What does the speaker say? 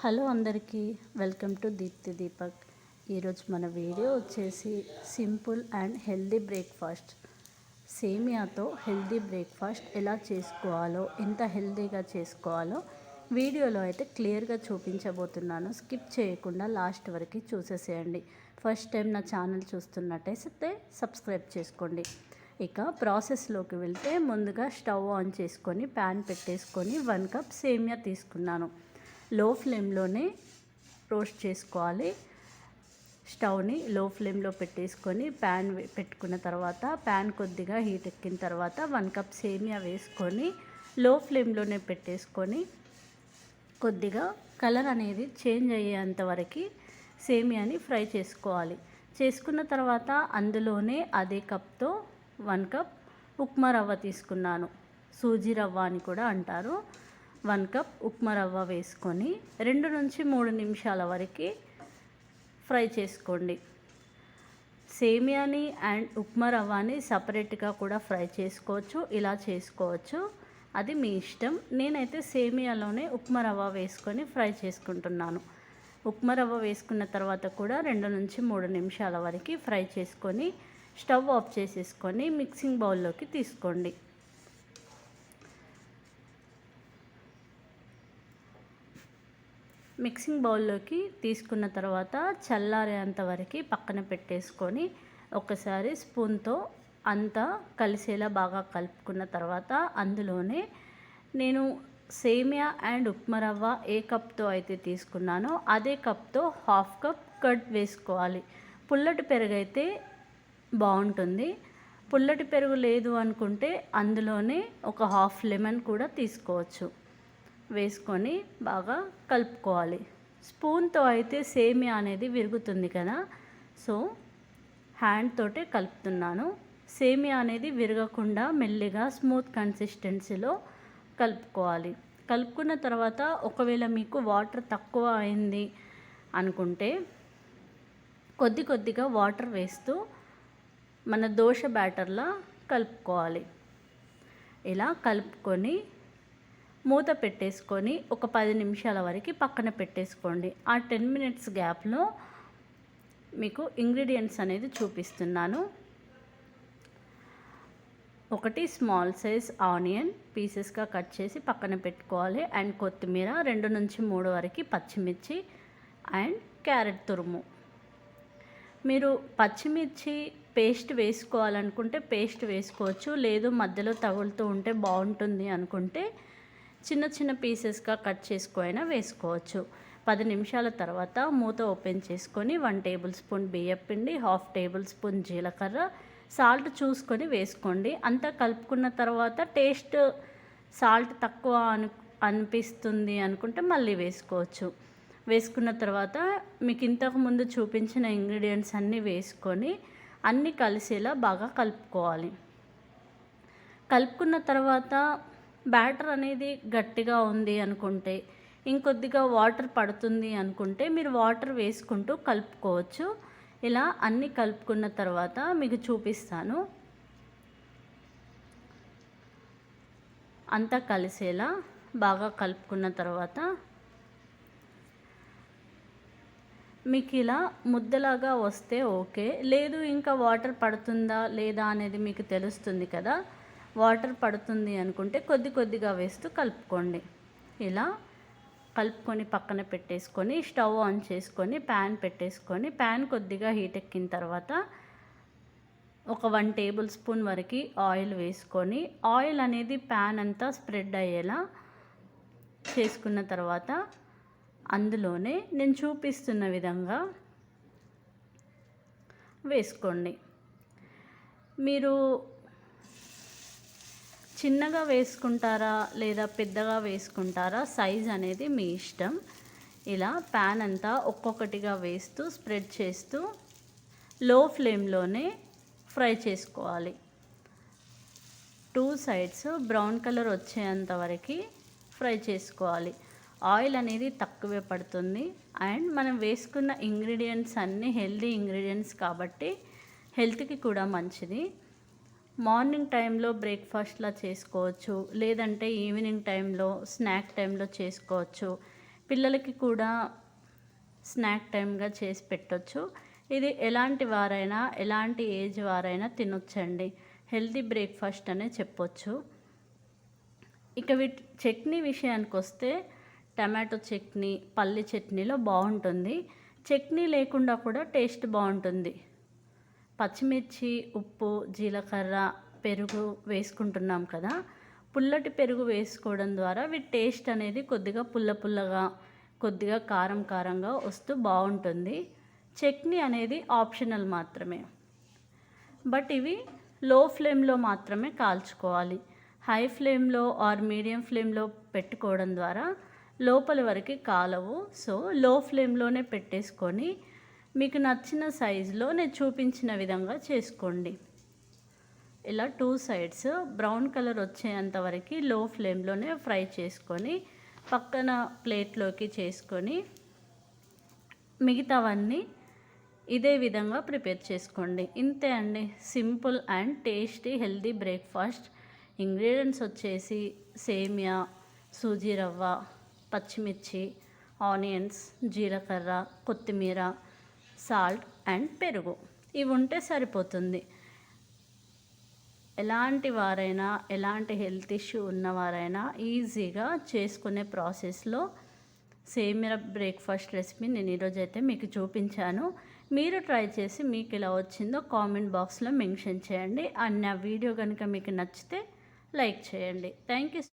Hello అందరికీ welcome to Deepti Deepak. ఈరోజు మన వీడియో వచ్చేసి సింపుల్ అండ్ హెల్దీ బ్రేక్ఫాస్ట్. సేమియాతో హెల్దీ బ్రేక్ఫాస్ట్ ఎలా చేసుకోవాలో ఎంత హెల్దీగా చేసుకోవాలో వీడియోలో అయితే క్లియర్గా చూపించబోతున్నాను. స్కిప్ చేయకుండా లాస్ట్ వరకు చూసేసేయండి. ఫస్ట్ టైం నా ఛానల్ చూస్తున్నట్టయితే సబ్స్క్రైబ్ చేసుకోండి. ఇక ప్రాసెస్లోకి వెళ్తే ముందుగా స్టవ్ ఆన్ చేసుకొని ప్యాన్ పెట్టేసుకొని వన్ కప్ సేమియా తీసుకున్నాను. లో ఫ్లేమ్లోనే రోస్ట్ చేసుకోవాలి. స్టవ్ని లో ఫ్లేమ్లో పెట్టేసుకొని ప్యాన్ పెట్టుకున్న తర్వాత ప్యాన్ కొద్దిగా హీట్ ఎక్కిన తర్వాత వన్ కప్ సేమియా వేసుకొని లో ఫ్లేమ్లోనే పెట్టేసుకొని కొద్దిగా కలర్ అనేది చేంజ్ అయ్యేంత వరకు సేమియాని ఫ్రై చేసుకోవాలి. చేసుకున్న తర్వాత అందులోనే అదే కప్తో వన్ కప్ ఉప్మా రవ్వ తీసుకున్నాను. సూజీ రవ్వ అని కూడా అంటారు. వన్ కప్ ఉప్మా రవ్వ వేసుకొని రెండు నుంచి మూడు నిమిషాల వరకు ఫ్రై చేసుకోండి. సేమియాని అండ్ ఉప్మా రవ్వని సపరేట్గా కూడా ఫ్రై చేసుకోవచ్చు ఇలా చేసుకోవచ్చు. అది మీ ఇష్టం. నేనైతే సేమియాలోనే ఉప్మా రవ్వ వేసుకొని ఫ్రై చేసుకుంటున్నాను. ఉప్మా రవ్వ వేసుకున్న తర్వాత కూడా రెండు నుంచి మూడు నిమిషాల వరకు ఫ్రై చేసుకొని స్టవ్ ఆఫ్ చేసేసుకొని మిక్సింగ్ బౌల్లోకి తీసుకోండి. మిక్సింగ్ బౌల్లోకి తీసుకున్న తర్వాత చల్లారేంత వరకు పక్కన పెట్టేసుకొని ఒకసారి స్పూన్తో అంతా కలిసేలా బాగా కలుపుకున్న తర్వాత అందులోనే నేను సేమియా అండ్ ఉప్మా రవ్వ ఏ కప్తో అయితే తీసుకున్నానో అదే కప్తో హాఫ్ కప్ కట్ వేసుకోవాలి. పుల్లటి పెరుగు అయితే బాగుంటుంది. పుల్లటి పెరుగు లేదు అనుకుంటే అందులోనే ఒక హాఫ్ లెమన్ కూడా తీసుకోవచ్చు. వేసుకొని బాగా కలుపుకోవాలి. స్పూన్తో అయితే సేమియా అనేది విరుగుతుంది కదా. సో హ్యాండ్ తోటే కలుపుతున్నాను. సేమియా అనేది విరగకుండా మెల్లిగా స్మూత్ కన్సిస్టెన్సీలో కలుపుకోవాలి. కలుపుకున్న తర్వాత ఒకవేళ మీకు వాటర్ తక్కువ అయింది అనుకుంటే కొద్ది కొద్దిగా వాటర్ వేస్తూ మన దోశ బ్యాటర్లా కలుపుకోవాలి. ఇలా కలుపుకొని మూత పెట్టేసుకొని ఒక పది నిమిషాల వరకు పక్కన పెట్టేసుకోండి. ఆ టెన్ మినిట్స్ గ్యాప్లో మీకు ఇంగ్రీడియంట్స్ అనేది చూపిస్తున్నాను. ఒకటి స్మాల్ సైజ్ ఆనియన్ పీసెస్గా కట్ చేసి పక్కన పెట్టుకోవాలి. అండ్ కొత్తిమీర రెండు నుంచి మూడు వరకు పచ్చిమిర్చి అండ్ క్యారెట్ తురుము. మీరు పచ్చిమిర్చి పేస్ట్ వేసుకోవాలనుకుంటే పేస్ట్ వేసుకోవచ్చు. లేదు మధ్యలో తగులుతూ ఉంటే బాగుంటుంది అనుకుంటే చిన్న చిన్న పీసెస్గా కట్ చేసుకోయినా వేసుకోవచ్చు. పది నిమిషాల తర్వాత మూత ఓపెన్ చేసుకొని వన్ టేబుల్ స్పూన్ బియ్యం పిండి హాఫ్ టేబుల్ స్పూన్ జీలకర్ర సాల్ట్ చూసుకొని వేసుకోండి. అంతా కలుపుకున్న తర్వాత టేస్ట్ సాల్ట్ తక్కువ అను అనిపిస్తుంది అనుకుంటే మళ్ళీ వేసుకోవచ్చు. వేసుకున్న తర్వాత మీకు ఇంతకు ముందు చూపించిన ఇంగ్రీడియంట్స్ అన్నీ వేసుకొని అన్నీ కలిసేలా బాగా కలుపుకోవాలి. కలుపుకున్న తర్వాత బ్యాటర్ అనేది గట్టిగా ఉంది అనుకుంటే ఇంకొద్దిగా వాటర్ పడుతుంది అనుకుంటే మీరు వాటర్ వేసుకుంటూ కలుపుకోవచ్చు. ఇలా అన్నీ కలుపుకున్న తర్వాత మీకు చూపిస్తాను. అంతా కలిసేలా బాగా కలుపుకున్న తర్వాత మీకు ఇలా ముద్దలాగా వస్తే ఓకే. లేదు ఇంకా వాటర్ పడుతుందా లేదా అనేది మీకు తెలుస్తుంది కదా. వాటర్ పడుతుంది అనుకుంటే కొద్ది కొద్దిగా వేస్తూ కలుపుకోండి. ఇలా కలుపుకొని పక్కన పెట్టేసుకొని స్టవ్ ఆన్ చేసుకొని ప్యాన్ పెట్టేసుకొని ప్యాన్ కొద్దిగా హీట్ ఎక్కిన తర్వాత ఒక వన్ టేబుల్ స్పూన్ వరకు ఆయిల్ వేసుకొని ఆయిల్ అనేది ప్యాన్ అంతా స్ప్రెడ్ అయ్యేలా చేసుకున్న తర్వాత అందులోనే నేను చూపిస్తున్న విధంగా వేసుకోండి. మీరు చిన్నగా వేసుకుంటారా లేదా పెద్దగా వేసుకుంటారా? సైజ్ అనేది మీ ఇష్టం. ఇలా ప్యాన్ అంతా ఒక్కొక్కటిగా వేస్తూ స్ప్రెడ్ చేస్తూ లో ఫ్లేమ్లోనే ఫ్రై చేసుకోవాలి. టూ సైడ్స్ బ్రౌన్ కలర్ వచ్చేంత వరకు ఫ్రై చేసుకోవాలి. ఆయిల్ అనేది తక్కువే పడుతుంది. అండ్ మనం వేసుకున్న ఇంగ్రీడియంట్స్ అన్నీ హెల్దీ ఇంగ్రీడియంట్స్ కాబట్టి హెల్త్కి కూడా మంచిది. మార్నింగ్ టైంలో బ్రేక్ఫాస్ట్లా చేసుకోవచ్చు లేదంటే ఈవినింగ్ టైంలో స్నాక్ టైంలో చేసుకోవచ్చు. పిల్లలకి కూడా స్నాక్ టైంగా చేసి పెట్టవచ్చు ఇది ఎలాంటి వారైనా ఎలాంటి ఏజ్ వారైనా తినొచ్చండి. హెల్తీ బ్రేక్ఫాస్ట్ అనే చెప్పొచ్చు. ఇక వీటి చట్నీ విషయానికి వస్తే టమాటో చట్నీ పల్లి చట్నీలో బాగుంటుంది. చట్నీ లేకుండా కూడా టేస్ట్ బాగుంటుంది. పచ్చిమిర్చి ఉప్పు జీలకర్ర పెరుగు వేసుకుంటున్నాం కదా. పుల్లటి పెరుగు వేసుకోవడం ద్వారా వీటి టేస్ట్ అనేది కొద్దిగా పుల్ల పుల్లగా కొద్దిగా కారం కారంగా వస్తూ బాగుంటుంది. చట్నీ అనేది ఆప్షనల్ మాత్రమే. బట్ ఇవి లో ఫ్లేమ్లో మాత్రమే కాల్చుకోవాలి. హై ఫ్లేమ్లో ఆర్ మీడియం ఫ్లేమ్లో పెట్టుకోవడం ద్వారా లోపల వరకు కాలవు. సో లో ఫ్లేమ్లోనే పెట్టేసుకొని మీకు నచ్చిన సైజులో నేను చూపించిన విధంగా చేసుకోండి. ఇలా టూ సైడ్స్ బ్రౌన్ కలర్ వచ్చేంత వరకు లో ఫ్లేమ్లోనే ఫ్రై చేసుకొని పక్కన ప్లేట్లోకి చేసుకొని మిగతావన్నీ ఇదే విధంగా ప్రిపేర్ చేసుకోండి. ఇంతే అండి. Simple and tasty healthy breakfast. Ingredients వచ్చేసి సేమియా సూజీ రవ్వ పచ్చిమిర్చి ఆనియన్స్ జీలకర్ర కొత్తిమీర సాల్ట్ అండ్ పెరుగు. ఇవి ఉంటే సరిపోతుంది. ఎలాంటి వారైనా ఎలాంటి హెల్త్ ఇష్యూ ఉన్నవారైనా ఈజీగా చేసుకునే ప్రాసెస్లో సేమియా బ్రేక్ఫాస్ట్ రెసిపీ నేను ఈరోజు అయితే మీకు చూపించాను. మీరు ట్రై చేసి మీకు ఇలా వచ్చిందో కామెంట్ బాక్స్లో మెన్షన్ చేయండి. అండ్ నా వీడియో కనుక మీకు నచ్చితే లైక్ చేయండి. Thank you